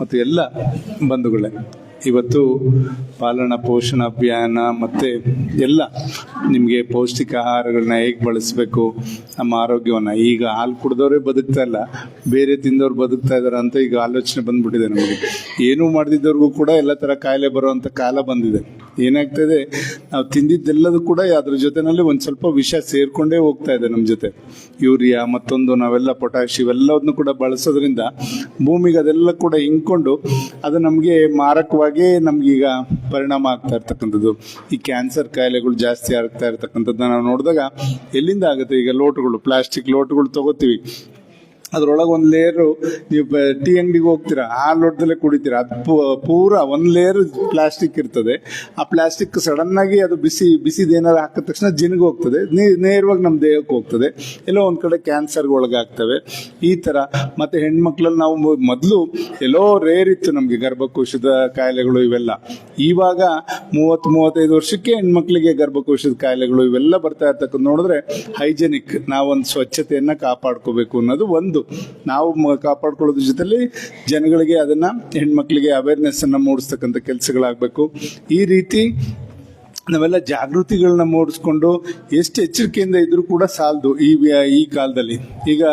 ಮತ್ತು ಎಲ್ಲ ಬಂಧುಗಳೇ. ಇವತ್ತು ಪಾಲನ, ಪೋಷಣ, ಅಭಿಯಾನ ಮತ್ತು ಎಲ್ಲ ನಿಮಗೆ ಪೌಷ್ಟಿಕ ಆಹಾರಗಳನ್ನ ಹೇಗೆ ಬಳಸಬೇಕು, ನಮ್ಮ ಆರೋಗ್ಯವನ್ನು. ಈಗ ಹಾಲು ಕುಡ್ದವರೇ ಬದುಕ್ತಾ ಇಲ್ಲ, ಬೇರೆ ತಿಂದವ್ರು ಬದುಕ್ತಾ ಇದ್ದಾರೆ ಅಂತ ಈಗ ಆಲೋಚನೆ ಬಂದ್ಬಿಟ್ಟಿದೆ ನಮಗೆ. ಏನೂ ಮಾಡದಿದ್ದವ್ರಿಗೂ ಕೂಡ ಎಲ್ಲ ಥರ ಕಾಯಿಲೆ ಬರುವಂಥ ಕಾಲ ಬಂದಿದೆ. ಏನಾಗ್ತದೆ, ನಾವು ತಿಂದಿದ್ದೆಲ್ಲದೂ ಕೂಡ ಅದ್ರ ಜೊತೆನಲ್ಲಿ ಒಂದು ಸ್ವಲ್ಪ ವಿಷ ಸೇರ್ಕೊಂಡೇ ಹೋಗ್ತಾ ಇದೆ ನಮ್ಮ ಜೊತೆ. ಯೂರಿಯಾ, ಮತ್ತೊಂದು ನಾವೆಲ್ಲ ಪೊಟ್ಯಾಶ್ ಇವೆಲ್ಲವನ್ನು ಕೂಡ ಬಳಸೋದ್ರಿಂದ ಭೂಮಿಗೆ ಅದೆಲ್ಲ ಕೂಡ ಹಿಂಕೊಂಡು ಅದು ನಮಗೆ ಮಾರಕವಾಗಿ ನಮ್ಗೀಗ ಪರಿಣಾಮ ಆಗ್ತಾ ಇರ್ತಕ್ಕಂಥದ್ದು. ಈ ಕ್ಯಾನ್ಸರ್ ಕಾಯಿಲೆಗಳು ಜಾಸ್ತಿ ಆಗ್ತಾ ಇರ್ತಕ್ಕಂಥದ್ದನ್ನ ನಾವು ನೋಡಿದಾಗ ಎಲ್ಲಿಂದ ಆಗುತ್ತೆ ಈಗ ಲೋಟುಗಳು, ಪ್ಲಾಸ್ಟಿಕ್ ಲೋಟುಗಳು ತಗೋತೀವಿ. ಅದ್ರೊಳಗೆ ಒಂದು ಲೇಯರು ನೀವು ಟೀ ಅಂಗಡಿಗೆ ಹೋಗ್ತೀರಾ, ಆ ಲೋಟದಲ್ಲೇ ಕುಡಿತೀರಾ, ಅದು ಪೂ- ಪೂರ ಒಂದು ಲೇಯರ್ ಪ್ಲಾಸ್ಟಿಕ್ ಇರ್ತದೆ. ಆ ಪ್ಲಾಸ್ಟಿಕ್ ಸಡನ್ನಾಗಿ ಅದು ಬಿಸಿ, ಬಿಸಿದು ಏನಾರು ಹಾಕಿದ ತಕ್ಷಣ ಜಿನ್ಗೆ ಹೋಗ್ತದೆ ನೇರವಾಗಿ ನಮ್ಮ ದೇಹಕ್ಕೆ ಹೋಗ್ತದೆ. ಎಲ್ಲೋ ಒಂದು ಕಡೆ ಕ್ಯಾನ್ಸರ್ಗೆ ಒಳಗಾಗ್ತವೆ. ಈ ಥರ ಮತ್ತು ಹೆಣ್ಮಕ್ಳಲ್ಲಿ ನಾವು ಮೊದಲು ಎಲ್ಲೋ ರೇರ್ ಇತ್ತು ನಮಗೆ ಗರ್ಭಕೋಶದ ಕಾಯಿಲೆಗಳು ಇವೆಲ್ಲ. ಇವಾಗ ಮೂವತ್ತು, ಮೂವತ್ತೈದು ವರ್ಷಕ್ಕೆ ಹೆಣ್ಮಕ್ಳಿಗೆ ಗರ್ಭಕೋಶದ ಕಾಯಿಲೆಗಳು ಇವೆಲ್ಲ ಬರ್ತಾ ಇರ್ತಕ್ಕಂಥ ನೋಡಿದ್ರೆ ಹೈಜೆನಿಕ್ ನಾವೊಂದು ಸ್ವಚ್ಛತೆಯನ್ನು ಕಾಪಾಡ್ಕೋಬೇಕು ಅನ್ನೋದು ಒಂದು ನಾವು ಮ- ಕಾಪಾಡ್ಕೊಳ್ಳೋದ್ರ ಜೊತೆಲಿ ಜನಗಳಿಗೆ ಅದನ್ನ ಹೆಣ್ಮಕ್ಳಿಗೆ ಅವೇರ್ನೆಸ್ ಅನ್ನ ಮೂಡಿಸ್ತಕ್ಕಂಥ ಕೆಲಸಗಳಾಗಬೇಕು. ಈ ರೀತಿ ನಾವೆಲ್ಲ ಜಾಗೃತಿಗಳನ್ನ ಮೂಡಿಸ್ಕೊಂಡು ಎಷ್ಟು ಎಚ್ಚರಿಕೆಯಿಂದ ಇದ್ರೂ ಕೂಡ ಸಾಲದು ಈ ಈ ಕಾಲದಲ್ಲಿ. ಈಗ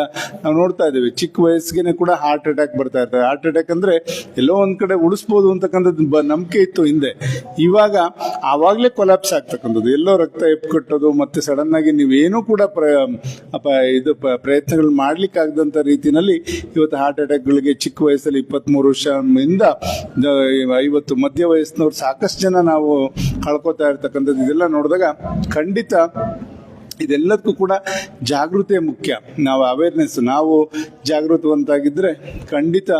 ನಾವು ನೋಡ್ತಾ ಇದ್ದೀವಿ, ಚಿಕ್ಕ ವಯಸ್ಸಿಗೆ ಕೂಡ ಹಾರ್ಟ್ ಅಟ್ಯಾಕ್ ಬರ್ತಾ ಇರ್ತದೆ. ಹಾರ್ಟ್ ಅಟ್ಯಾಕ್ ಅಂದ್ರೆ ಎಲ್ಲೋ ಒಂದ್ ಕಡೆ ಉಳಿಸ್ಬೋದು ಅಂತಕ್ಕಂಥದ್ದು ಬ- ನಂಬಿಕೆ ಇತ್ತು ಹಿಂದೆ. ಇವಾಗ ಆವಾಗಲೇ ಕೊಲಾಪ್ಸ್ ಆಗ್ತಕ್ಕಂಥದ್ದು. ಎಲ್ಲೋ ರಕ್ತ ಎಪ್ಕಟ್ಟೋದು ಮತ್ತೆ ಸಡನ್ ಆಗಿ ನೀವೇನೂ ಕೂಡ ಪ್ರ ಅಪ, ಇದು ಪ್ರಯತ್ನಗಳು ಮಾಡ್ಲಿಕ್ಕೆ ಆಗದಂತ ರೀತಿನಲ್ಲಿ ಇವತ್ತು ಹಾರ್ಟ್ ಅಟ್ಯಾಕ್ಗಳಿಗೆ ಚಿಕ್ಕ ವಯಸ್ಸಲ್ಲಿ ಇಪ್ಪತ್ಮೂರು ವರ್ಷದಿಂದ ಐವತ್ತು ಮಧ್ಯ ವಯಸ್ಸಿನವ್ರು ಸಾಕಷ್ಟು ಜನ ನಾವು ಕಳ್ಕೊತಾ ಇರ್ತಕ್ಕಂಥದ್ದು ಇದೆಲ್ಲ ನೋಡಿದಾಗ ಖಂಡಿತ ಇದೆಲ್ಲದಕ್ಕೂ ಕೂಡ ಜಾಗೃತಿ ಮುಖ್ಯ. ನಾವು ಅವೇರ್ನೆಸ್ ನಾವು ಜಾಗೃತವಂತಾಗಿದ್ದರೆ ಖಂಡಿತ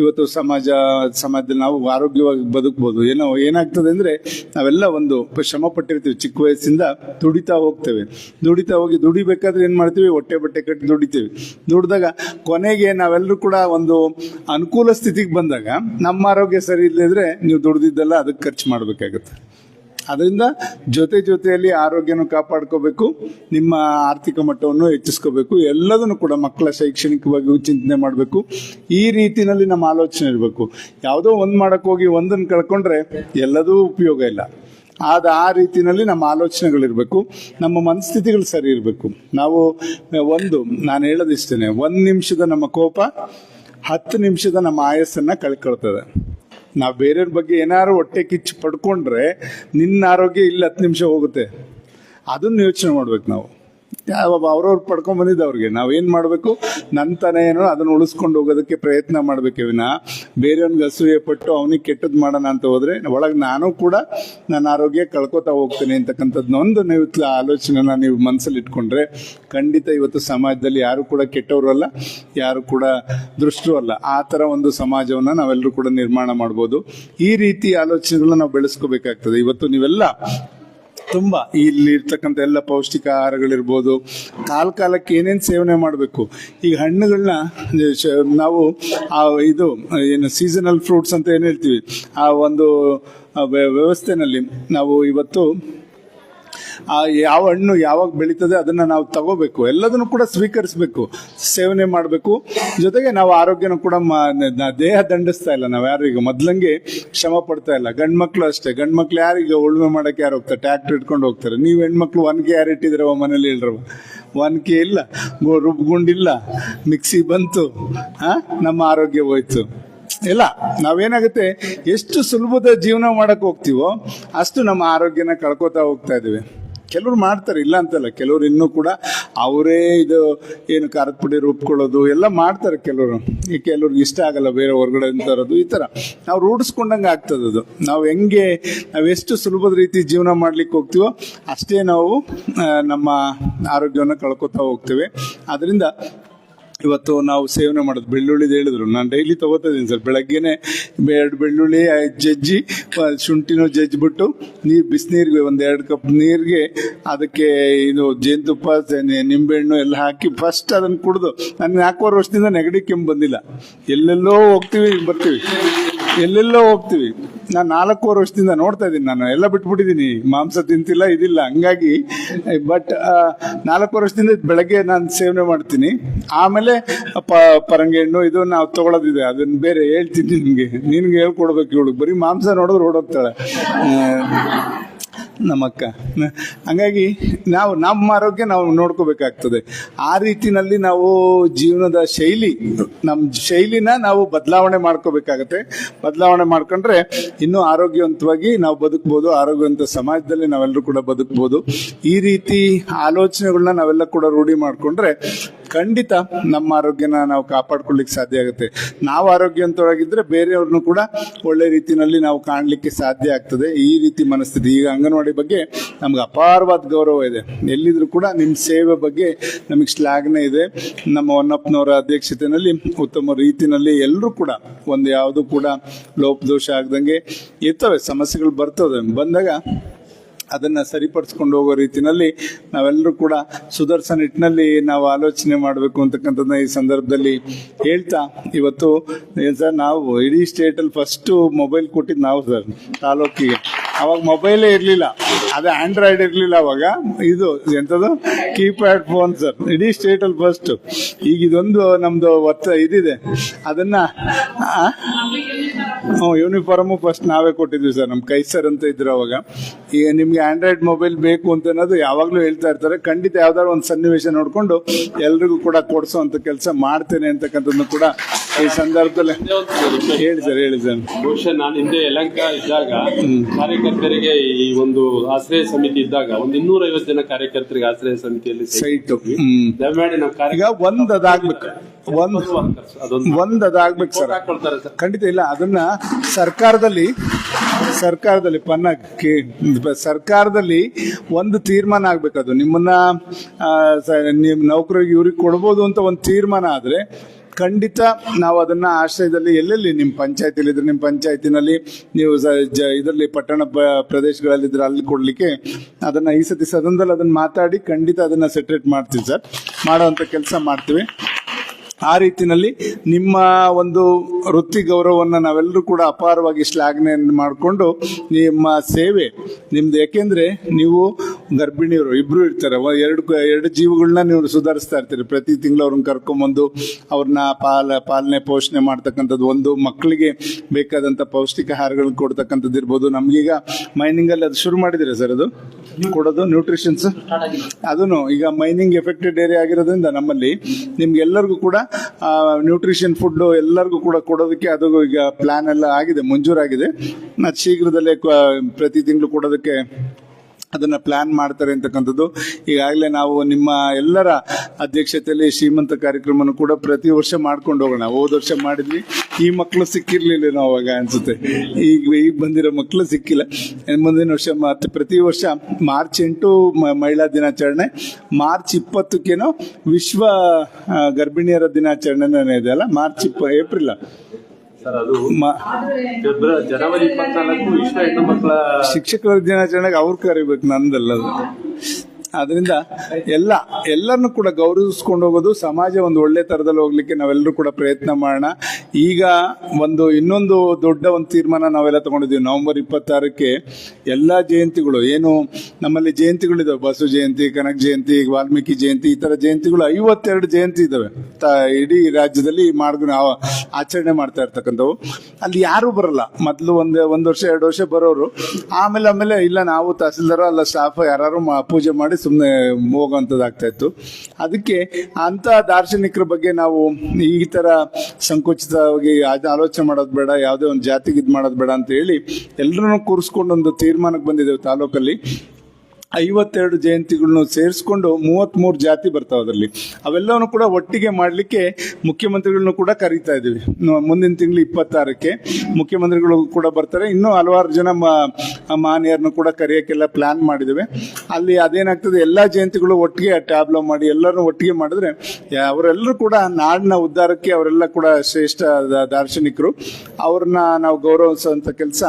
ಇವತ್ತು ಸಮಾಜ, ಸಮಾಜದಲ್ಲಿ ನಾವು ಆರೋಗ್ಯವಾಗಿ ಬದುಕ್ಬೋದು. ಏನೋ, ಏನಾಗ್ತದೆ ಅಂದರೆ ನಾವೆಲ್ಲ ಒಂದು ಶ್ರಮ ಪಟ್ಟಿರ್ತೀವಿ. ಚಿಕ್ಕ ವಯಸ್ಸಿಂದ ದುಡಿತಾ ಹೋಗ್ತೇವೆ. ದುಡಿತಾ ಹೋಗಿ ದುಡಿಬೇಕಾದ್ರೆ ಏನು ಮಾಡ್ತೀವಿ? ಹೊಟ್ಟೆ ಬಟ್ಟೆ ಕಟ್ಟಿ ದುಡಿತೀವಿ. ದುಡಿದಾಗ ಕೊನೆಗೆ ನಾವೆಲ್ಲರೂ ಕೂಡ ಒಂದು ಅನುಕೂಲ ಸ್ಥಿತಿಗೆ ಬಂದಾಗ ನಮ್ಮ ಆರೋಗ್ಯ ಸರಿ ಇಲ್ಲದಿದ್ರೆ ನೀವು ದುಡ್ದಿದ್ದೆಲ್ಲ ಅದಕ್ಕೆ ಖರ್ಚು ಮಾಡಬೇಕಾಗುತ್ತೆ. ಅದರಿಂದ ಜೊತೆ ಜೊತೆಯಲ್ಲಿ ಆರೋಗ್ಯನೂ ಕಾಪಾಡ್ಕೋಬೇಕು, ನಿಮ್ಮ ಆರ್ಥಿಕ ಮಟ್ಟವನ್ನು ಹೆಚ್ಚಿಸ್ಕೋಬೇಕು, ಎಲ್ಲದನ್ನು ಕೂಡ ಮಕ್ಕಳ ಶೈಕ್ಷಣಿಕವಾಗಿ ಚಿಂತನೆ ಮಾಡಬೇಕು. ಈ ರೀತಿಯಲ್ಲಿ ನಮ್ಮ ಆಲೋಚನೆ ಇರಬೇಕು. ಯಾವುದೋ ಒಂದು ಮಾಡಕ್ಕೆ ಹೋಗಿ ಒಂದನ್ನು ಕಳ್ಕೊಂಡ್ರೆ ಎಲ್ಲದೂ ಉಪಯೋಗ ಇಲ್ಲ. ಆದ ಆ ರೀತಿಯಲ್ಲಿ ನಮ್ಮ ಆಲೋಚನೆಗಳಿರಬೇಕು ನಮ್ಮ ಮನಸ್ಥಿತಿಗಳು ಸರಿ ಇರಬೇಕು. ನಾವು, ಒಂದು, ನಾನು ಹೇಳೋದಿಷ್ಟೇನೆ, ಒಂದು ನಿಮಿಷದ ನಮ್ಮ ಕೋಪ, ಹತ್ತು ನಿಮಿಷದ ನಮ್ಮ ಆಯಸ್ಸನ್ನು ಕಳ್ಕೊಳ್ತದೆ. ನಾವು ಬೇರೆಯವ್ರ ಬಗ್ಗೆ ಏನಾದ್ರು ಹೊಟ್ಟೆ ಕಿಚ್ಚು ಪಡ್ಕೊಂಡ್ರೆ ನಿನ್ನ ಆರೋಗ್ಯ ಇಲ್ಲಿ ಹತ್ತು ನಿಮಿಷ ಹೋಗುತ್ತೆ. ಅದನ್ನು ಯೋಚನೆ ಮಾಡ್ಬೇಕು ನಾವು. ಅವ್ರವ್ರು ಪಡ್ಕೊಂಡ್ ಬಂದಿದ್ದು ನಾವು ಏನು ಮಾಡಬೇಕು? ನನ್ನ ತನ ಏನೋ ಅದನ್ನು ಉಳಿಸ್ಕೊಂಡು ಹೋಗೋದಕ್ಕೆ ಪ್ರಯತ್ನ ಮಾಡ್ಬೇಕು ವಿನ ಬೇರೆಯವ್ನಿಗೆ ಅಸೂಯೆ ಪಟ್ಟು ಅವನಿಗೆ ಕೆಟ್ಟದ್ದು ಮಾಡೋಣ ಅಂತ ಹೋದ್ರೆ ಒಳಗೆ ನಾನು ಕೂಡ ನನ್ನ ಆರೋಗ್ಯ ಕಳ್ಕೊತಾ ಹೋಗ್ತೇನೆ ಅಂತಕ್ಕಂಥದ್ದು ಒಂದು ನೀವು ಆಲೋಚನೆ ಆಲೋಚನೆನ ನೀವು ಮನಸ್ಸಲ್ಲಿ ಇಟ್ಕೊಂಡ್ರೆ ಖಂಡಿತ ಇವತ್ತು ಸಮಾಜದಲ್ಲಿ ಯಾರು ಕೂಡ ಕೆಟ್ಟವರು ಅಲ್ಲ, ಯಾರು ಕೂಡ ದೃಷ್ಟರು ಅಲ್ಲ. ಆ ಥರ ಒಂದು ಸಮಾಜವನ್ನು ನಾವೆಲ್ಲರೂ ಕೂಡ ನಿರ್ಮಾಣ ಮಾಡ್ಬೋದು. ಈ ರೀತಿ ಆಲೋಚನೆಗಳನ್ನ ನಾವು ಬೆಳೆಸ್ಕೋಬೇಕಾಗ್ತದೆ. ಇವತ್ತು ನೀವೆಲ್ಲ ತುಂಬ. ಇಲ್ಲಿ ಇರ್ತಕ್ಕಂಥ ಎಲ್ಲ ಪೌಷ್ಟಿಕ ಆಹಾರಗಳಿರ್ಬೋದು. ಕಾಲ ಕಾಲಕ್ಕೆ ಏನೇನು ಸೇವನೆ ಮಾಡಬೇಕು? ಈಗ ಹಣ್ಣುಗಳನ್ನ ನಾವು ಆ ಇದು, ಏನು ಸೀಸನಲ್ ಫ್ರೂಟ್ಸ್ ಅಂತ ಏನು ಹೇಳ್ತೀವಿ? ಆ ಒಂದು ವ್ಯವಸ್ಥೆನಲ್ಲಿ ನಾವು ಇವತ್ತು ಯಾವ ಹಣ್ಣು ಯಾವಾಗ ಬೆಳೀತದೆ ಅದನ್ನ ನಾವು ತಗೋಬೇಕು. ಎಲ್ಲದನ್ನು ಕೂಡ ಸ್ವೀಕರಿಸಬೇಕು. ಸೇವನೆ ಮಾಡಬೇಕು. ಜೊತೆಗೆ ನಾವು ಆರೋಗ್ಯನ ಕೂಡ ದೇಹ ದಂಡಿಸ್ತಾ ಇಲ್ಲ. ನಾವು ಯಾರಿಗೂ ಮೊದ್ಲಂಗೆ ಶ್ರಮ ಪಡ್ತಾ ಇಲ್ಲ. ಗಂಡು ಮಕ್ಕಳು ಅಷ್ಟೇ. ಗಂಡು ಮಕ್ಳು ಯಾರಿಗೆ ಉಳುಮೆ ಮಾಡಕ್ಕೆ ಯಾರು ಹೋಗ್ತಾರೆ? ಟ್ಯಾಕ್ಟರ್ ಇಟ್ಕೊಂಡು ಹೋಗ್ತಾರೆ. ನೀವು ಹೆಣ್ಮಕ್ಳು ಒನ್ಗೆ ಯಾರು ಇಟ್ಟಿದ್ರವ ಮನೇಲಿ ಹೇಳ್ರವ ಒನ್ಕೆ ಇಲ್ಲ. ರುಬ್ಗುಂಡಿಲ್ಲ ಮಿಕ್ಸಿ ಬಂತು. ಹಾ ನಮ್ಮ ಆರೋಗ್ಯ ಹೋಯ್ತು. ಇಲ್ಲ, ನಾವೇನಾಗುತ್ತೆ? ಎಷ್ಟು ಸುಲಭದ ಜೀವನ ಮಾಡಕ್ ಹೋಗ್ತೀವೋ ಅಷ್ಟು ನಮ್ಮ ಆರೋಗ್ಯನ ಕಳ್ಕೊತಾ ಹೋಗ್ತಾ ಇದೀವಿ ಕೆಲವ್ರು ಮಾಡ್ತಾರೆ, ಇಲ್ಲ ಅಂತಲ್ಲ, ಕೆಲವ್ರು ಇನ್ನೂ ಕೂಡ ಅವರೇ ಇದು ಏನು ಖಾರದ ಪುಡಿ ರುಬ್ಕೊಳ್ಳೋದು ಎಲ್ಲ ಮಾಡ್ತಾರೆ ಕೆಲವರು. ಈ ಕೆಲವ್ರಿಗೆ ಇಷ್ಟ ಆಗಲ್ಲ ಬೇರೆ ಹೊರಗಡೆ ತರೋದು ಈ ಥರ. ನಾವು ರೂಢಿಸ್ಕೊಂಡಂಗೆ ಆಗ್ತದೆ ಅದು. ನಾವು ಹೆಂಗೆ, ನಾವು ಎಷ್ಟು ಸುಲಭದ ರೀತಿ ಜೀವನ ಮಾಡ್ಲಿಕ್ಕೆ ಹೋಗ್ತೀವೋ ಅಷ್ಟೇ ನಾವು ನಮ್ಮ ಆರೋಗ್ಯವನ್ನು ಕಳ್ಕೊತಾ ಹೋಗ್ತೇವೆ. ಅದರಿಂದ ಇವತ್ತು ನಾವು ಸೇವನೆ ಮಾಡೋದು ಬೆಳ್ಳುಳ್ಳಿದು ಹೇಳಿದ್ರು. ನಾನು ಡೈಲಿ ತಗೋತಾ ಇದ್ದೀನಿ ಸರ್ ಬೆಳಗ್ಗೆನೆ ಎರಡು ಬೆಳ್ಳುಳ್ಳಿ ಜಜ್ಜಿ ಶುಂಠಿನೂ ಜಜ್ಜಿಬಿಟ್ಟು ನೀರು, ಬಿಸಿನೀರಿಗೆ ಒಂದು ಎರಡು ಕಪ್ ನೀರಿಗೆ ಅದಕ್ಕೆ ಇದು ಜೇನುತುಪ್ಪ ನಿಂಬೆಹಣ್ಣು ಎಲ್ಲ ಹಾಕಿ ಫಸ್ಟ್ ಅದನ್ನು ಕುಡಿದು ನಾನು ನಾಲ್ಕೂವರೆ ವರ್ಷದಿಂದ ನೆಗಡಿ ಕೆಮ್ಮು ಬಂದಿಲ್ಲ. ಎಲ್ಲೆಲ್ಲೋ ಹೋಗ್ತೀವಿ, ಬರ್ತೀವಿ. ಎಲ್ಲೆಲ್ಲೋ ಹೋಗ್ತೀವಿ. ನಾನು ನಾಲ್ಕೂವರೆ ವರ್ಷದಿಂದ ನೋಡ್ತಾ ಇದ್ದೀನಿ ನಾನು. ಎಲ್ಲ ಬಿಟ್ಬಿಟ್ಟಿದ್ದೀನಿ. ಮಾಂಸ ತಿಂತಿಲ್ಲ, ಇದಿಲ್ಲ. ಹಂಗಾಗಿ ಬಟ್ ನಾಲ್ಕೂವರೆ ವರ್ಷದಿಂದ ಬೆಳಗ್ಗೆ ನಾನು ಸೇವನೆ ಮಾಡ್ತೀನಿ. ಆಮೇಲೆ, ಪ ಪರಂಗಿ ಹಣ್ಣು ಇದು ನಾವು ತಗೊಳ್ಳೋದಿದೆ ಅದನ್ನ ಬೇರೆ ಹೇಳ್ತೀನಿ ನಿಮಗೆ ನಿನ್ಗೆ ಹೇಳ್ಕೊಡ್ಬೇಕು ಇವಳು ಬರೀ ಮಾಂಸ ನೋಡಿದ್ರೆ ಓಡೋಗ್ತಾಳೆ. ನಮ್ಮಕ್ಕ ಹಾಗಾಗಿ ನಾವು, ನಮ್ಮ ಆರೋಗ್ಯ ನಾವು ನೋಡ್ಕೋಬೇಕಾಗ್ತದೆ. ಆ ರೀತಿನಲ್ಲಿ ನಾವು ಜೀವನದ ಶೈಲಿ ನಮ್ಮ ಶೈಲಿನ ನಾವು ಬದಲಾವಣೆ ಮಾಡ್ಕೋಬೇಕಾಗತ್ತೆ. ಬದಲಾವಣೆ ಮಾಡ್ಕೊಂಡ್ರೆ ಇನ್ನೂ ಆರೋಗ್ಯವಂತವಾಗಿ ನಾವು ಬದುಕ್ಬೋದು, ಆರೋಗ್ಯವಂತ ಸಮಾಜದಲ್ಲಿ ನಾವೆಲ್ಲರೂ ಕೂಡ ಬದುಕ್ಬೋದು. ಈ ರೀತಿ ಆಲೋಚನೆಗಳನ್ನ ನಾವೆಲ್ಲ ಕೂಡ ರೂಢಿ ಮಾಡ್ಕೊಂಡ್ರೆ ಖಂಡಿತ ನಮ್ಮ ಆರೋಗ್ಯನ ನಾವು ಕಾಪಾಡ್ಕೊಳ್ಳಿಕ್ಕೆ ಸಾಧ್ಯ ಆಗುತ್ತೆ. ನಾವು ಆರೋಗ್ಯವಂತರಾಗಿದ್ದರೆ ಬೇರೆಯವ್ರನ್ನು ಕೂಡ ಒಳ್ಳೆ ರೀತಿಯಲ್ಲಿ ನಾವು ಕಾಣಲಿಕ್ಕೆ ಸಾಧ್ಯ ಆಗ್ತದೆ. ಈ ರೀತಿ ಮನಸ್ಥಿತಿ. ಈಗ ಅಂಗನವಾಡಿ ಬಗ್ಗೆ ನಮ್ಗೆ ಅಪಾರವಾದ ಗೌರವ ಇದೆ. ಎಲ್ಲಿದ್ರು ಕೂಡ ನಿಮ್ಮ ಸೇವೆ ಬಗ್ಗೆ ನಮಗೆ ಶ್ಲಾಘನೆ ಇದೆ. ನಮ್ಮ ಹೊನ್ನಪ್ಪನವರ ಅಧ್ಯಕ್ಷತೆಯಲ್ಲಿ ಉತ್ತಮ ರೀತಿಯಲ್ಲಿ ಎಲ್ಲರೂ ಕೂಡ ಒಂದು ಯಾವುದು ಕೂಡ ಲೋಪದೋಷ ಆಗದಂಗೆ ಇರ್ತವೆ. ಸಮಸ್ಯೆಗಳು ಬರ್ತವೆ. ಬಂದಾಗ ಅದನ್ನ ಸರಿಪಡಿಸ್ಕೊಂಡು ಹೋಗೋ ರೀತಿಯಲ್ಲಿ ನಾವೆಲ್ಲರೂ ಕೂಡ ಸುಧಾರಿಸೋ ನಿಟ್ಟಿನಲ್ಲಿ ನಾವು ಆಲೋಚನೆ ಮಾಡಬೇಕು ಅಂತಕ್ಕಂಥದ್ದನ್ನ ಈ ಸಂದರ್ಭದಲ್ಲಿ ಹೇಳ್ತಾ ಇವತ್ತು ಸರ್, ನಾವು ಇಡೀ ಸ್ಟೇಟಲ್ಲಿ ಫಸ್ಟು ಮೊಬೈಲ್ ಕೊಟ್ಟಿದ್ದು ನಾವು ಸರ್, ತಾಲೂಕಿಗೆ. ಅವಾಗ ಮೊಬೈಲೇ ಇರಲಿಲ್ಲ. ಅದೇ ಆಂಡ್ರಾಯ್ಡ್ ಇರಲಿಲ್ಲ ಅವಾಗ. ಇದು ಎಂಥದ್ದು ಕೀಪ್ಯಾಡ್ ಫೋನ್ ಸರ್. ಇಡೀ ಸ್ಟೇಟಲ್ಲಿ ಫಸ್ಟ್ ಈಗ ಇದೊಂದು ನಮ್ಮದು ಒತ್ತ ಇದಿದೆ. ಅದನ್ನ ಯೂನಿಫಾರ್ಮು ಫಸ್ಟ್ ನಾವೇ ಕೊಟ್ಟಿದ್ವಿ ಸರ್ ನಮ್ಮ ಕೈ ಸರ್ ಅಂತ ಇದ್ರು ಅವಾಗ. ಈಗ ನಿಮ್ಗೆ ಆಂಡ್ರಾಯ್ಡ್ ಮೊಬೈಲ್ ಬೇಕು ಅಂತ ಅನ್ನೋದು ಯಾವಾಗಲೂ ಹೇಳ್ತಾ ಇರ್ತಾರೆ. ಖಂಡಿತ ಯಾವ್ದಾದ್ರು ಒಂದು ಸನ್ನಿವೇಶ ನೋಡಿಕೊಂಡು ಎಲ್ರಿಗೂ ಕೂಡ ಕೊಡಿಸೋ ಅಂತ ಕೆಲಸ ಮಾಡ್ತೇನೆ ಅಂತಕ್ಕಂಥದ್ದು ಕೂಡ ಈ ಸಂದರ್ಭದಲ್ಲಿ ಹೇಳಿ ಸರ್ ಹೇಳಿ ಸರ್. ಬಹುಶಃ ನಾನು ಹಿಂದೆ ಯಲಂಕ ಇದ್ದಾಗ ಕಾರ್ಯಕರ್ತರಿಗೆ ಈ ಒಂದು ಆಶ್ರಯ ಸಮಿತಿ ಇದ್ದಾಗ ಒಂದು ಇನ್ನೂರ ಐವತ್ತು ಜನ ಕಾರ್ಯಕರ್ತರಿಗೆ ಆಶ್ರಯ ಸಮಿತಿಯಲ್ಲಿ ಸೈಟ್. ದಯಮಾಡಿ ನಾವು ಕಾರ್ಯ ಈಗ ಒಂದ್ ಅದಾಗ್ಬೇಕು ಒಂದ್ ಒಂದ್ ಅದಾಗ್ಬೇಕು ಸರ್. ಖಂಡಿತ ಇಲ್ಲ ಅದನ್ನ ಸರ್ಕಾರದಲ್ಲಿ ಸರ್ಕಾರದಲ್ಲಿ ಪನ್ನ ಸರ್ಕಾರದಲ್ಲಿ ಒಂದು ತೀರ್ಮಾನ ಆಗ್ಬೇಕು ಅದು. ನಿಮ್ಮನ್ನ ನೌಕರಿಗೆ ಇವ್ರಿಗೆ ಕೊಡ್ಬೋದು ಅಂತ ಒಂದು ತೀರ್ಮಾನ ಆದ್ರೆ ಖಂಡಿತ ನಾವು ಅದನ್ನ ಆಶ್ರಯದಲ್ಲಿ ಎಲ್ಲೆಲ್ಲಿ ನಿಮ್ಮ ಪಂಚಾಯತಿಲಿ ಇದ್ರೆ ನಿಮ್ಮ ಪಂಚಾಯತಿನಲ್ಲಿ ನೀವು ಇದರಲ್ಲಿ ಪಟ್ಟಣ ಪ್ರದೇಶಗಳಲ್ಲಿ ಪ್ರದೇಶಗಳಲ್ಲಿದ್ರೆ ಅಲ್ಲಿ ಕೊಡ್ಲಿಕ್ಕೆ ಅದನ್ನ ಈ ಸತಿ ಸದನದಲ್ಲಿ ಅದನ್ನ ಮಾತಾಡಿ ಖಂಡಿತ ಅದನ್ನ ಸೆಟ್ರೇಟ್ ಮಾಡ್ತೀವಿ ಸರ್. ಮಾಡುವಂತ ಕೆಲಸ ಮಾಡ್ತೀವಿ. ಆ ರೀತಿನಲ್ಲಿ ನಿಮ್ಮ ಒಂದು ವೃತ್ತಿ ಗೌರವವನ್ನು ನಾವೆಲ್ಲರೂ ಕೂಡ ಅಪಾರವಾಗಿ ಶ್ಲಾಘನೆಯನ್ನು ಮಾಡಿಕೊಂಡು ನಿಮ್ಮ ಸೇವೆ ನಿಮ್ದು. ಯಾಕೆಂದ್ರೆ ನೀವು ಗರ್ಭಿಣಿಯರು ಇಬ್ರು ಇರ್ತಾರೆ. ಎರಡು ಎರಡು ಜೀವಗಳನ್ನ ನೀವು ಸುಧಾರಿಸ್ತಾ ಇರ್ತೀರಿ. ಪ್ರತಿ ತಿಂಗಳು ಅವ್ರನ್ನ ಕರ್ಕೊಂಬಂದು ಅವ್ರನ್ನ ಪಾಲ ಪಾಲನೆ, ಪೋಷಣೆ ಮಾಡ್ತಕ್ಕಂಥದ್ದು ಒಂದು. ಮಕ್ಕಳಿಗೆ ಬೇಕಾದಂಥ ಪೌಷ್ಟಿಕಾಹಾರಗಳನ್ನ ಕೊಡ್ತಕ್ಕಂಥದ್ದು ಇರ್ಬೋದು. ನಮಗೀಗ ಮೈನಿಂಗಲ್ಲಿ ಅದು ಶುರು ಮಾಡಿದಿರ ಸರ್ ಅದು? ಕೊಡೋದು? ನ್ಯೂಟ್ರಿಷನ್ಸ್ ಅದನ್ನು ಈಗ ಮೈನಿಂಗ್ ಎಫೆಕ್ಟೆಡ್ ಏರಿಯಾ ಆಗಿರೋದ್ರಿಂದ ನಮ್ಮಲ್ಲಿ ನಿಮ್ಗೆಲ್ಲರಿಗೂ ಕೂಡ ನ್ಯೂಟ್ರಿಷನ್ ಫುಡ್ ಎಲ್ಲರಿಗೂ ಕೂಡ ಕೊಡೋದಕ್ಕೆ ಅದು ಈಗ ಪ್ಲಾನ್ ಎಲ್ಲ ಆಗಿದೆ. ಮಂಜೂರಾಗಿದೆ. ಅದು ಶೀಘ್ರದಲ್ಲೇ ಪ್ರತಿ ತಿಂಗಳು ಕೊಡೋದಕ್ಕೆ ಅದನ್ನ ಪ್ಲ್ಯಾನ್ ಮಾಡ್ತಾರೆ ಅಂತಕ್ಕಂಥದ್ದು. ಈಗಾಗಲೇ ನಾವು ನಿಮ್ಮ ಎಲ್ಲರ ಅಧ್ಯಕ್ಷತೆಯಲ್ಲಿ ಶ್ರೀಮಂತ ಕಾರ್ಯಕ್ರಮವನ್ನು ಕೂಡ ಪ್ರತಿ ವರ್ಷ ಮಾಡ್ಕೊಂಡು ಹೋಗೋಣ. ಹೋದ ವರ್ಷ ಮಾಡಿದ್ವಿ. ಈ ಮಕ್ಕಳು ಸಿಕ್ಕಿರಲಿಲ್ಲ ನಾವು ಅವಾಗ ಅನಿಸುತ್ತೆ. ಈಗ ಈಗ ಬಂದಿರೋ ಮಕ್ಕಳು ಸಿಕ್ಕಿಲ್ಲ. ಮುಂದಿನ ವರ್ಷ ಮತ್ತೆ ಪ್ರತಿ ವರ್ಷ ಮಾರ್ಚ್ ಎಂಟು ಮಹಿಳಾ ದಿನಾಚರಣೆ. ಮಾರ್ಚ್ ಇಪ್ಪತ್ತಕ್ಕೇನೋ ವಿಶ್ವ ಗರ್ಭಿಣಿಯರ ದಿನಾಚರಣೆನೇ ಇದೆ ಅಲ್ಲ? ಮಾರ್ಚ್ ಇಪ್ಪ, ಏಪ್ರಿಲ್. ಸರ್ ಅದು ಫೆಬ್ರವರಿ ಜನವರಿ ಇಪ್ಪತ್ನಾಲ್ಕು ವಿಶ್ವ ಹೆಣ್ಣು ಮಕ್ಕಳ ಶಿಕ್ಷಕರ ದಿನಾಚರಣೆಗೆ ಅವ್ರು ಕರಿಬೇಕು ನಂದಲ್ಲ ಅದು. ಅದರಿಂದ ಎಲ್ಲ ಎಲ್ಲರನ್ನು ಕೂಡ ಗೌರವಿಸ್ಕೊಂಡು ಹೋಗೋದು ಸಮಾಜ ಒಂದು ಒಳ್ಳೆ ತರದಲ್ಲಿ ಹೋಗ್ಲಿಕ್ಕೆ ನಾವೆಲ್ಲರೂ ಕೂಡ ಪ್ರಯತ್ನ ಮಾಡೋಣ. ಈಗ ಒಂದು ಇನ್ನೊಂದು ದೊಡ್ಡ ಒಂದು ತೀರ್ಮಾನ ನಾವೆಲ್ಲ ತಗೊಂಡಿದ್ದೀವಿ. ನವೆಂಬರ್ ಇಪ್ಪತ್ತಾರಕ್ಕೆ ಎಲ್ಲ ಜಯಂತಿಗಳು, ಏನು ನಮ್ಮಲ್ಲಿ ಜಯಂತಿಗಳಿದಾವೆ. ಬಸವ ಜಯಂತಿ, ಕನಕ ಜಯಂತಿ, ವಾಲ್ಮೀಕಿ ಜಯಂತಿ, ಈ ತರ ಜಯಂತಿಗಳು ಐವತ್ತೆರಡು ಜಯಂತಿ ಇದಾವೆ. ತ- ಇಡೀ ರಾಜ್ಯದಲ್ಲಿ ಮಾಡ್ಕೊಂಡು ಆಚರಣೆ ಮಾಡ್ತಾ ಇರ್ತಕ್ಕಂಥವು. ಅಲ್ಲಿ ಯಾರು ಬರಲ್ಲ. ಮೊದಲು ಒಂದು ಒಂದು ವರ್ಷ, ಎರಡು ವರ್ಷ ಬರೋರು. ಆಮೇಲೆ ಆಮೇಲೆ ಇಲ್ಲ, ನಾವು ತಹಸೀಲ್ದಾರ ಅಲ್ಲ ಸ್ಟಾಫ್ ಯಾರು ಪೂಜೆ ಮಾಡಿ ಸುಮ್ಮನೆ ಹೋಗೋಂಥದ್ದಾಗ್ತಾ ಇತ್ತು. ಅದಕ್ಕೆ ಅಂತ ದಾರ್ಶನಿಕರ ಬಗ್ಗೆ ನಾವು ಈ ತರ ಸಂಕುಚಿತವಾಗಿ ಆ- ಆಲೋಚನೆ ಮಾಡೋದು ಬೇಡ, ಯಾವುದೇ ಒಂದು ಜಾತಿಗೆ ಇದು ಮಾಡೋದು ಬೇಡ ಅಂತ ಹೇಳಿ ಎಲ್ಲರನ್ನೂ ಕೂರಿಸ್ಕೊಂಡು ಒಂದು ತೀರ್ಮಾನಕ್ಕೆ ಬಂದಿದ್ದೇವೆ ತಾಲೂಕಲ್ಲಿ. ಐವತ್ತೆರಡು ಜಯಂತಿಗಳನ್ನು ಸೇರಿಸ್ಕೊಂಡು ಮೂವತ್ಮೂರು ಜಾತಿ ಬರ್ತಾವೆ ಅದರಲ್ಲಿ. ಅವೆಲ್ಲವನ್ನು ಕೂಡ ಒಟ್ಟಿಗೆ ಮಾಡಲಿಕ್ಕೆ ಮುಖ್ಯಮಂತ್ರಿಗಳನ್ನು ಕೂಡ ಕರೀತಾ ಇದ್ದೀವಿ. ಮುಂದಿನ ತಿಂಗಳು ಇಪ್ಪತ್ತಾರಕ್ಕೆ ಮುಖ್ಯಮಂತ್ರಿಗಳು ಕೂಡ ಬರ್ತಾರೆ. ಇನ್ನೂ ಹಲವಾರು ಜನ ಮ- ಮಾನ್ಯರನ್ನು ಕೂಡ ಕರೆಯೋಕ್ಕೆಲ್ಲ ಪ್ಲಾನ್ ಮಾಡಿದ್ದೇವೆ. ಅಲ್ಲಿ ಅದೇನಾಗ್ತದೆ, ಎಲ್ಲ ಜಯಂತಿಗಳು ಒಟ್ಟಿಗೆ ಟ್ಯಾಬ್ಲೋ ಮಾಡಿ, ಎಲ್ಲರನ್ನು ಒಟ್ಟಿಗೆ ಮಾಡಿದ್ರೆ ಅವರೆಲ್ಲರೂ ಕೂಡ ನಾಡಿನ ಉದ್ಧಾರಕ್ಕೆ ಅವರೆಲ್ಲ ಕೂಡ ಶ್ರೇಷ್ಠ ದಾರ್ಶನಿಕರು. ಅವ್ರನ್ನ ನಾವು ಗೌರವಿಸುವಂಥ ಕೆಲಸ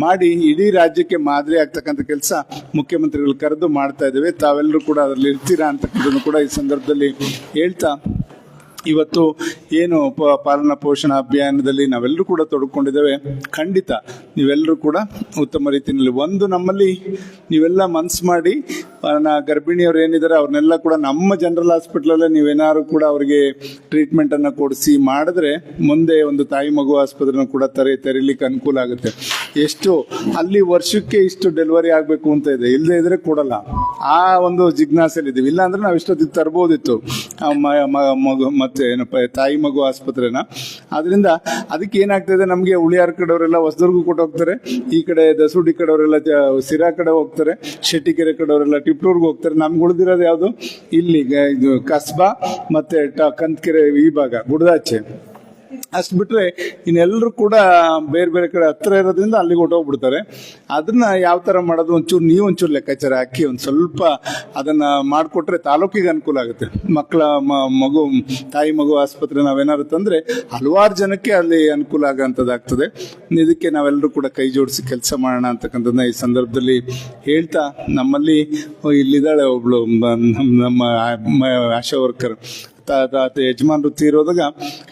ಮಾಡಿ, ಇಡೀ ರಾಜ್ಯಕ್ಕೆ ಮಾದರಿ ಆಗ್ತಕ್ಕಂಥ ಕೆಲಸ ಮುಖ್ಯಮಂತ್ರಿಗಳು ಕರೆದು ಮಾಡ್ತಾ ಇದ್ದೇವೆ. ತಾವೆಲ್ಲರೂ ಕೂಡ ಅದರಲ್ಲಿ ಇರ್ತೀರಾ ಅಂತಕ್ಕಂಥದ್ದು ಕೂಡ ಈ ಸಂದರ್ಭದಲ್ಲಿ ಹೇಳ್ತಾ ಇವತ್ತು ಏನು ಪ- ಪಾಲನಾ ಪೋಷಣ ಅಭಿಯಾನದಲ್ಲಿ ನಾವೆಲ್ಲರೂ ಕೂಡ ತೊಡ್ಕೊಂಡಿದ್ದೇವೆ. ಖಂಡಿತ ನೀವೆಲ್ಲರೂ ಕೂಡ ಉತ್ತಮ ರೀತಿಯಲ್ಲಿ ಒಂದು ನಮ್ಮಲ್ಲಿ ನೀವೆಲ್ಲ ಮನ್ಸು ಮಾಡಿ ಗರ್ಭಿಣಿಯವ್ರು ಏನಿದ್ದಾರೆ ಅವ್ರನ್ನೆಲ್ಲ ಕೂಡ ನಮ್ಮ ಜನರಲ್ ಹಾಸ್ಪಿಟ್ಲಲ್ಲೇ ನೀವೇನಾದ್ರು ಕೂಡ ಅವರಿಗೆ ಟ್ರೀಟ್ಮೆಂಟ್ ಅನ್ನ ಕೊಡಿಸಿ ಮಾಡಿದ್ರೆ ಮುಂದೆ ಒಂದು ತಾಯಿ ಮಗು ಆಸ್ಪತ್ರೆನೂ ಕೂಡ ತೆರೆ, ತೆರೀಲಿಕ್ಕೆ ಅನುಕೂಲ ಆಗುತ್ತೆ. ಎಷ್ಟು ಅಲ್ಲಿ ವರ್ಷಕ್ಕೆ ಇಷ್ಟು ಡೆಲಿವರಿ ಆಗಬೇಕು ಅಂತ ಇದೆ. ಇಲ್ಲದೆ ಇದ್ರೆ ಕೊಡಲ್ಲ. ಆ ಒಂದು ಜಿಜ್ಞಾಸೆಯಲ್ಲಿ ಇದೀವಿ ಇಲ್ಲಾಂದ್ರೆ ನಾವು ಇಷ್ಟೊತ್ತಿಗೆ ತರ್ಬೋದಿತ್ತು ಮತ್ತೆ ಏನಪ್ಪ, ತಾಯಿ ಮಗು ಆಸ್ಪತ್ರೆನ. ಅದರಿಂದ ಅದಕ್ಕೆ ಏನಾಗ್ತದೆ, ನಮಗೆ ಉಳಿಯಾರ ಕಡೆಯವರೆಲ್ಲ ಹೊಸದುರ್ಗು ಕೊಟ್ಟು ಹೋಗ್ತಾರೆ. ಈ ಕಡೆ ದಸೂಡಿ ಕಡೆಯವರೆಲ್ಲ ಸಿರಾ ಕಡೆ ಹೋಗ್ತಾರೆ. ಶೆಟ್ಟಿಕೆರೆ ಕಡೆಯವರೆಲ್ಲ ಟಿಪ್ಟೂರ್ಗೆ ಹೋಗ್ತಾರೆ. ನಮ್ಗೆ ಉಳಿದಿರೋದು ಯಾವುದು? ಇಲ್ಲಿ ಇದು ಕಸ್ಬಾ, ಮತ್ತೆ ಕಂತ್ಕೆರೆ ಈ ಭಾಗ ಗುಡದಾಚೆ ಅಷ್ಟು ಬಿಟ್ರೆ ಇನ್ನೆಲ್ಲರೂ ಕೂಡ ಬೇರೆ ಬೇರೆ ಕಡೆ ಹತ್ರ ಇರೋದ್ರಿಂದ ಅಲ್ಲಿಗೆ ಹೊಟ್ಟೋಗ್ಬಿಡ್ತಾರೆ ಅದನ್ನ ಯಾವ ತರ ಮಾಡೋದು ಒಂಚೂರು ನೀವು ಒಂಚೂರು ಲೆಕ್ಕಾಚಾರ ಹಾಕಿ ಒಂದು ಸ್ವಲ್ಪ ಅದನ್ನ ಮಾಡಿಕೊಟ್ರೆ ತಾಲೂಕಿಗೆ ಅನುಕೂಲ ಆಗುತ್ತೆ. ಮಕ್ಕಳ ಮಗು, ತಾಯಿ, ಮಗು ಆಸ್ಪತ್ರೆ ನಾವೇನಾರು ತಂದ್ರೆ ಹಲವಾರು ಜನಕ್ಕೆ ಅಲ್ಲಿ ಅನುಕೂಲ ಆಗೋಂಥದ್ದಾಗ್ತದೆ ಇದಕ್ಕೆ ನಾವೆಲ್ಲರೂ ಕೂಡ ಕೈ ಜೋಡಿಸಿ ಕೆಲಸ ಮಾಡೋಣ ಅಂತಕ್ಕಂಥದ್ದನ್ನ ಈ ಸಂದರ್ಭದಲ್ಲಿ ಹೇಳ್ತಾ ನಮ್ಮಲ್ಲಿ ಇಲ್ಲಿದ್ದಾಳೆ ಒಬ್ಳು ನಮ್ಮ ಆಶಾ ವರ್ಕರ್. ಯಜಮಾನ್ರು ತೀರೋದಾಗ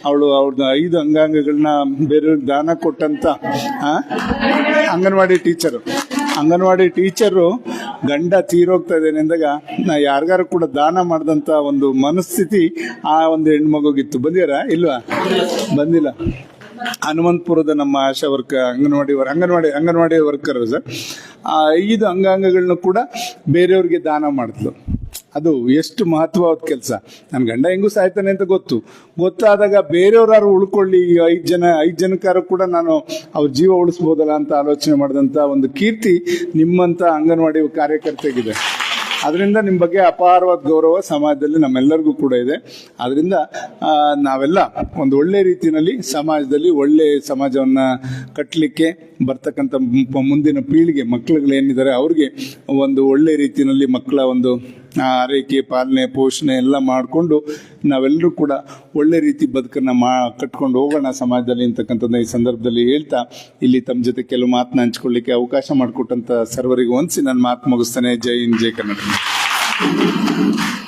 ಅವಳು ಅವ್ರದ್ದು ಐದು ಅಂಗಾಂಗಗಳನ್ನ ಬೇರೆಯವ್ರಿಗೆ ದಾನ ಕೊಟ್ಟಂತ? ಅಂಗನವಾಡಿ ಟೀಚರು. ಅಂಗನವಾಡಿ ಟೀಚರು ಗಂಡ ತೀರೋಗ್ತಾ ಇದ್ದೇನೆ ಅಂದಾಗ ನಾ ಯಾರಿಗಾರು ಕೂಡ ದಾನ ಮಾಡಿದಂತ ಒಂದು ಮನಸ್ಥಿತಿ ಆ ಒಂದು ಹೆಣ್ಮಗುಗಿತ್ತು. ಬಂದಿರಾ ಇಲ್ವಾ? ಬಂದಿಲ್ಲ. ಹನುಮಂತಪುರದ ನಮ್ಮ ಆಶಾ ವರ್ಕ, ಅಂಗನವಾಡಿ ವರ್, ಅಂಗನವಾಡಿ ಅಂಗನವಾಡಿ ವರ್ಕರ್ ಸರ್. ಆ ಐದು ಅಂಗಾಂಗಗಳನ್ನ ಕೂಡ ಬೇರೆಯವ್ರಿಗೆ ದಾನ ಮಾಡಿದ್ಲು. ಅದು ಎಷ್ಟು ಮಹತ್ವವಾದ ಕೆಲಸ. ನನ್ನ ಗಂಡ ಹೆಂಗೂ ಸಾಯ್ತಾನೆ ಅಂತ ಗೊತ್ತು. ಗೊತ್ತಾದಾಗ ಬೇರೆಯವ್ರಾರು ಉಳ್ಕೊಳ್ಳಿ ಐದು ಜನ, ಐದು ಜನಕ್ಕಾರು ಕೂಡ ನಾನು ಅವ್ರ ಜೀವ ಉಳಿಸ್ಬೋದಲ್ಲ ಅಂತ ಆಲೋಚನೆ ಮಾಡಿದಂಥ ಒಂದು ಕೀರ್ತಿ ನಿಮ್ಮಂಥ ಅಂಗನವಾಡಿ ಕಾರ್ಯಕರ್ತೆಗಿದೆ. ಅದರಿಂದ ನಿಮ್ಮ ಬಗ್ಗೆ ಅಪಾರವಾದ ಗೌರವ ಸಮಾಜದಲ್ಲಿ ನಮ್ಮೆಲ್ಲರಿಗೂ ಕೂಡ ಇದೆ. ಅದರಿಂದ ನಾವೆಲ್ಲ ಒಂದು ಒಳ್ಳೆ ರೀತಿಯಲ್ಲಿ ಸಮಾಜದಲ್ಲಿ ಒಳ್ಳೆ ಸಮಾಜವನ್ನು ಕಟ್ಟಲಿಕ್ಕೆ ಬರ್ತಕ್ಕಂಥ ಮುಂದಿನ ಪೀಳಿಗೆ ಮಕ್ಕಳುಗಳು ಏನಿದ್ದಾರೆ ಅವ್ರಿಗೆ ಒಂದು ಒಳ್ಳೆ ರೀತಿಯಲ್ಲಿ ಮಕ್ಕಳ ಒಂದು ಆರೈಕೆ ಪಾಲನೆ, ಪೋಷಣೆ ಎಲ್ಲ ಮಾಡಿಕೊಂಡು ನಾವೆಲ್ಲರೂ ಕೂಡ ಒಳ್ಳೆ ರೀತಿ ಬದುಕನ್ನ ಮಾ, ಕಟ್ಕೊಂಡು ಹೋಗೋಣ ಸಮಾಜದಲ್ಲಿ ಅಂತಕ್ಕಂಥದ್ದು ಈ ಸಂದರ್ಭದಲ್ಲಿ ಹೇಳ್ತಾ, ಇಲ್ಲಿ ತಮ್ಮ ಜೊತೆ ಕೆಲವು ಮಾತನ್ನ ಹಂಚ್ಕೊಳ್ಳಿಕ್ಕೆ ಅವಕಾಶ ಮಾಡಿಕೊಟ್ಟಂತ ಸರ್ವರಿಗೂ ಹೊಂದಿಸಿ ನನ್ನ ಮಾತು ಮುಗಿಸ್ತಾನೆ. ಜೈ ಹಿಂದ್, ಜೈ ಕರ್ನಾಟಕ.